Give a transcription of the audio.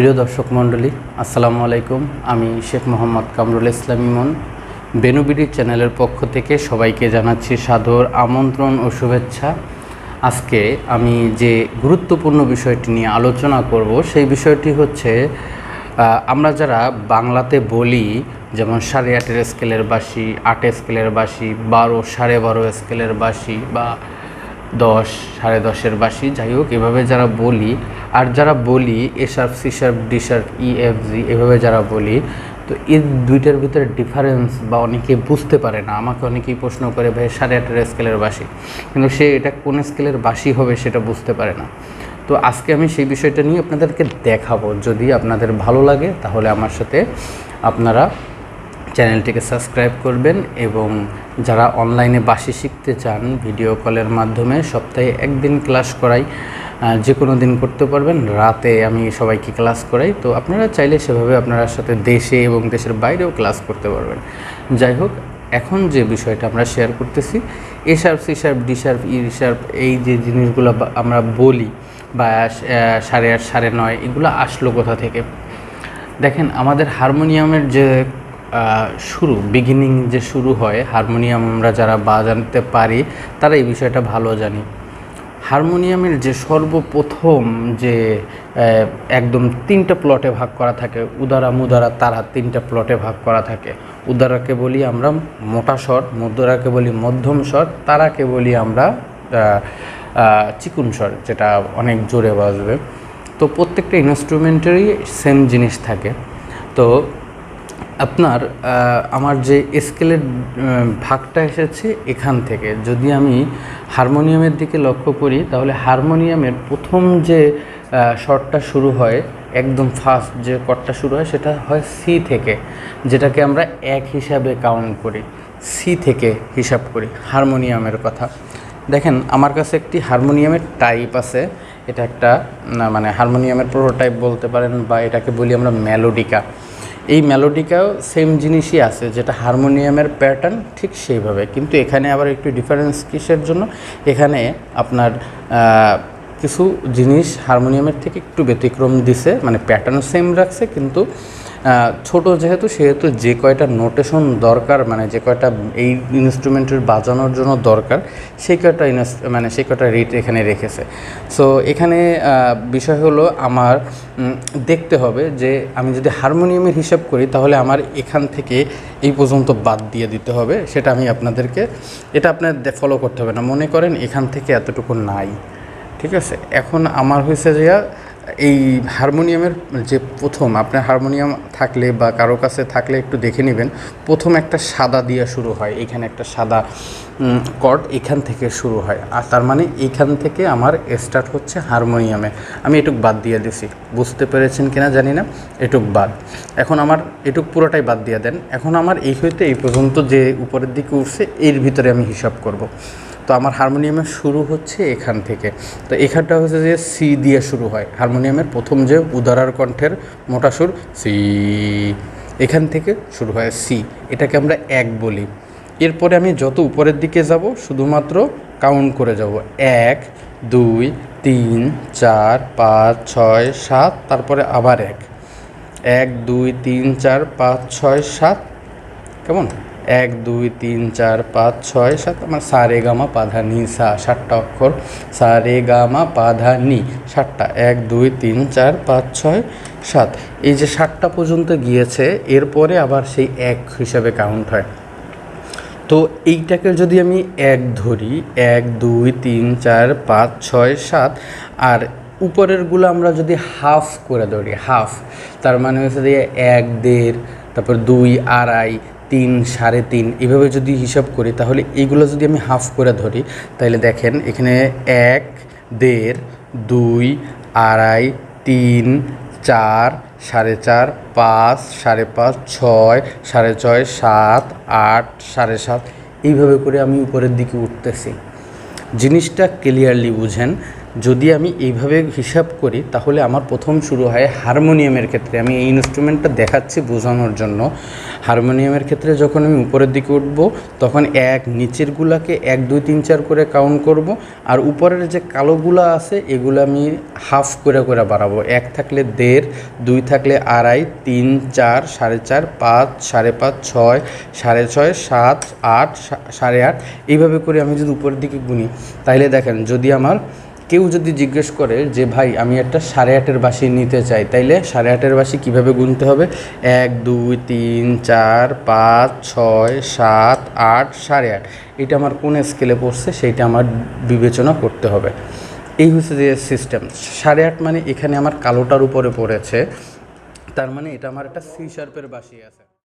প্রিয় দর্শক মণ্ডলী, আসসালামু আলাইকুম। আমি শেখ মোহাম্মদ কামরুল ইসলাম ইমন। বেনুবিডি চ্যানেলের পক্ষ থেকে সবাইকে জানাচ্ছি সাদর আমন্ত্রণ ও শুভেচ্ছা। আজকে আমি যে গুরুত্বপূর্ণ বিষয়টি নিয়ে আলোচনা করব, সেই বিষয়টি হচ্ছে আমরা যারা বাংলাতে বলি, যেমন সাড়ে আটের স্কেলের বাসি আট স্কেলের বাসি বারো, সাড়ে বারো স্কেলের বাসি বা দশ, সাড়ে দশের বাসি যাই হোক, এভাবে যারা বলি, আর যারা বলি A sharp C sharp D sharp E F G এভাবে যারা বলি, তো এই দুইটার ভিতরে ডিফারেন্স বা অনেকে বুঝতে পারে না। আমাকে অনেকেই প্রশ্ন করে, ভাই, সাড়ে আটের স্কেলের বাসি কিন্তু সে এটা কোন স্কেলের বাসি হবে সেটা বুঝতে পারে না। তো আজকে আমি সেই বিষয়টা নিয়ে আপনাদেরকে দেখাবো। যদি আপনাদের ভালো লাগে, তাহলে আমার সাথে আপনারা চ্যানেলটিকে সাবস্ক্রাইব করবেন এবং যারা অনলাইনে বাসি শিখতে চান, ভিডিও কলের মাধ্যমে সপ্তাহে একদিন ক্লাস করাই যে কোনো দিন করতে পারবেন। রাতে আমি সবাইকে ক্লাস করাই। তো আপনারা চাইলে সেভাবে আপনারা সাথে দেশে এবং দেশের বাইরেও ক্লাস করতে পারবেন। যাই হোক, এখন যে বিষয়টা আমরা শেয়ার করতেছি A sharp C sharp D sharp E sharp এই যে জিনিসগুলো আমরা বলি বা সাড়ে আট, সাড়ে নয়, এগুলো আসলো কোথা থেকে? দেখেন, আমাদের হারমোনিয়ামের যে শুরু বিগিনিং যে শুরু হয় হারমোনিয়াম আমরা যারা বাজাতে পারি, তারা এই বিষয়টা ভালো জানি। হারমোনিয়ামের যে সর্বপ্রথম যে একদম তিনটা প্লটে ভাগ করা থাকে, উদারা, মুদারা, তারা তিনটা প্লটে ভাগ করা থাকে। উদারাকে বলি আমরা মোটা স্বর মুদারাকে বলি মধ্যম স্বর, তারাকে বলি আমরা চিকুন স্বর, যেটা অনেক জোরে বাজবে। তো প্রত্যেকটা ইনস্ট্রুমেন্টেরই সেম জিনিস থাকে। তো আপনার আমার যে স্কেলের ভাগটা এসেছে এখান থেকে। যদি আমি হারমোনিয়ামের দিকে লক্ষ্য করি, তাহলে হারমোনিয়ামের প্রথম যে শটটা শুরু হয়, একদম ফার্স্ট যে কটটা শুরু হয়, সেটা হয় সি থেকে, যেটাকে আমরা এক হিসাবে কাউন্ট করি। সি থেকে হিসাব করি, হারমোনিয়ামের কথা। দেখেন, আমার কাছে একটি হারমোনিয়ামের টাইপ আছে। এটা একটা মানে হারমোনিয়ামের প্রোটোটাইপ বলতে পারেন বা এটাকে বলি আমরা মেলোডিকা এই মেলোডিকাও সেম জিনিসই আছে, যেটা হারমোনিয়ামের প্যাটার্ন ঠিক সেইভাবে। কিন্তু এখানে আবার একটু ডিফারেন্স কিসের জন্য? এখানে আপনার কিছু জিনিস হারমোনিয়ামের থেকে একটু ব্যতিক্রম দিছে মানে প্যাটার্ন সেম রাখছে, কিন্তু ছোট যেহেতু, সেহেতু যে কয়টা নোটেশন দরকার মানে যে কয়টা এই ইনস্ট্রুমেন্টের বাজানোর জন্য দরকার, সেই কয়টা মানে সেই কয়টা রেট এখানে রেখেছে। সো এখানে বিষয় হলো আমার দেখতে হবে যে আমি যদি হারমোনিয়ামের হিসাব করি, তাহলে আমার এখান থেকে এই পর্যন্ত বাদ দিয়ে দিতে হবে, সেটা আমি আপনাদেরকে, এটা আপনার ফলো করতে হবে না। মনে করেন এখান থেকে এতটুকু নাই। ঠিক আছে? এখন আমার হয়েছে যে এই হারমোনিয়ামের যে প্রথম, আপনার হারমোনিয়াম থাকলে বা কারও কাছে থাকলে একটু দেখে নেবেন। প্রথম একটা সাদা দিয়ে শুরু হয়, এখানে একটা সাদা কর্ড এখান থেকে শুরু হয়। আর তার মানে এইখান থেকে আমার স্টার্ট হচ্ছে হারমোনিয়ামে। আমি এটুক বাদ দিয়ে দিছি। বুঝতে পেরেছেন কিনা জানি না, এটুক বাদ। এখন আমার, এটুক পুরোটাই বাদ দিয়ে দেন। এখন আমার এই হইতে এই পর্যন্ত যে উপরের দিকে উঠছে, এর ভিতরে আমি হিসাব করব। তো আমার হারমোনিয়ামের শুরু হচ্ছে এখান থেকে। তো এখানটা হচ্ছে যে সি দিয়ে শুরু হয়। হারমোনিয়ামের প্রথম যে উদারার কণ্ঠের মোটা সুর, সি। এখান থেকে শুরু হয় সি। এটাকে আমরা এক বলি। এরপরে আমি যত উপরের দিকে যাব, শুধুমাত্র কাউন্ট করে যাব। এক, দুই, তিন, চার, পাঁচ, ছয়, সাত, তারপরে আবার এক। এক, দুই, তিন, চার, পাঁচ, ছয়, সাত। কেমন? এক, দুই, তিন, চার, পাঁচ, ছয়, সাত, আমার সা রে গামা পাধা নি, সা, সাতটা অক্ষর। সা রে গামা পাধা নি, সাতটা। এক, দুই, তিন, চার, পাঁচ, ছয়, সাত। এই যে সাতটা পর্যন্ত গিয়েছে, এরপরে আবার সেই এক হিসাবে কাউন্ট হয়। তো এইটাকে যদি আমি এক ধরি, এক, দুই, তিন, চার, পাঁচ, ছয়, সাত, আর উপরেরগুলো আমরা যদি হাফ করে ধরি হাফ তার মানে হচ্ছে যে এক, দেড়, তারপর দুই, আড়াই তিন, সাড়ে তিন, এভাবে যদি হিসাব করি, তাহলে এইগুলো যদি আমি হাফ করে ধরি, তাহলে দেখেন এখানে এক, দেড়, দুই, আড়াই, তিন, চার, সাড়ে চার, পাঁচ, সাড়ে পাঁচ, ছয়, সাড়ে ছয়, সাত, আট, সাড়ে সাত, এইভাবে করে আমি উপরের দিকে উঠতেছি। জিনিসটা ক্লিয়ারলি বুঝেন যদি আমি এইভাবে হিসাব করি, তাহলে আমার প্রথম শুরু হয় হারমোনিয়ামের ক্ষেত্রে। আমি এই ইনস্ট্রুমেন্টটা দেখাচ্ছি বোঝানোর জন্য। হারমোনিয়ামের ক্ষেত্রে যখন আমি উপরের দিকে উঠবো, তখন এক নিচেরগুলাকে এক, দুই, তিন, চার করে কাউন্ট করব। আর উপরের যে কালোগুলা আছে, এগুলো আমি হাফ করে করে বাড়াবো। এক থাকলে দেড়, দুই থাকলে আড়াই, তিন, চার, সাড়ে চার, পাঁচ, সাড়ে পাঁচ, ছয়, সাড়ে ছয়, সাত, আট সাড়ে আট। এইভাবে করে আমি যদি উপরের দিকে গুনি তাহলে দেখেন যদি আমার কেউ যদি জিজ্ঞেস করে যে, ভাই, আমি একটা সাড়ে আটের বাসি নিতে চাই, তাইলে সাড়ে আটের বাসি কীভাবে গুনতে হবে? এক, দুই, তিন, চার, পাঁচ, ছয়, সাত, আট, সাড়ে আট। এটা আমার কোন স্কেলে পড়ছে সেইটা আমার বিবেচনা করতে হবে। এই হচ্ছে যে সিস্টেম। সাড়ে আট মানে এখানে আমার কালোটার উপরে পড়েছে। তার মানে এটা আমার একটা সি শার্পের বাসি আছে।